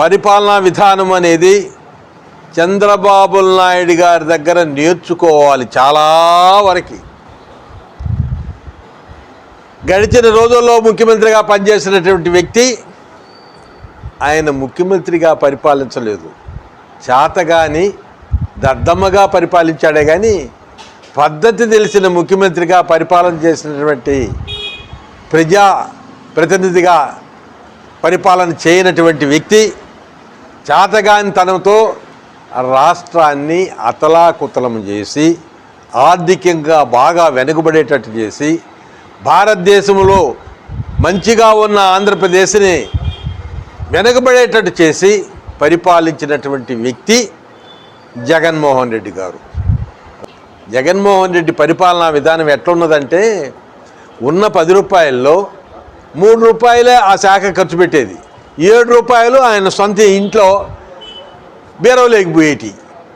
పరిపాలనా విధానం అనేది చంద్రబాబు నాయుడు గారి దగ్గర నేర్చుకోవాలి చాలా వరకు. గడిచిన రోజుల్లో ముఖ్యమంత్రిగా పనిచేసినటువంటి వ్యక్తి ఆయన ముఖ్యమంత్రిగా పరిపాలించలేదు. చేతగాని దద్దమ్మగా పరిపాలించాడే కానీ పద్ధతి తెలిసిన ముఖ్యమంత్రిగా పరిపాలన చేసినటువంటి ప్రజా ప్రతినిధిగా పరిపాలన చేయనటువంటి వ్యక్తి చేతగానితనంతో రాష్ట్రాన్ని అతలాకుతలం చేసి ఆర్థికంగా బాగా వెనుకబడేటట్టు చేసి భారతదేశంలో మంచిగా ఉన్న ఆంధ్రప్రదేశ్ని వెనుకబడేటట్టు చేసి పరిపాలించినటువంటి వ్యక్తి జగన్మోహన్ రెడ్డి గారు. జగన్మోహన్ రెడ్డి పరిపాలనా విధానం ఎట్లున్నదంటే ఉన్న పది రూపాయల్లో మూడు రూపాయలే ఆ శాఖ ఖర్చు పెట్టేది. ఏడు రూపాయలు ఆయన సొంత ఇంట్లో బీరవలేకపోయేటి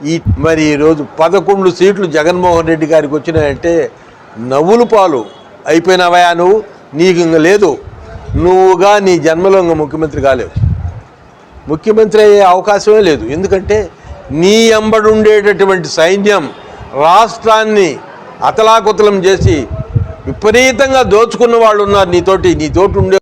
ఈ మరి ఈరోజు పదకొండు సీట్లు జగన్మోహన్ రెడ్డి గారికి వచ్చినాయంటే నవ్వులు పాలు. అయిపోయినావయా నువ్వు? నీకు ఇంక లేదు. నువ్వుగా నీ జన్మలో ఇంక ముఖ్యమంత్రి కాలేవు. ముఖ్యమంత్రి అయ్యే అవకాశమే లేదు. ఎందుకంటే నీ ఎంబడుండేటటువంటి సైన్యం రాష్ట్రాన్ని అతలాకుతలం చేసి విపరీతంగా దోచుకున్న వాళ్ళు ఉన్నారు నీతోటి నీతోటి ఉండే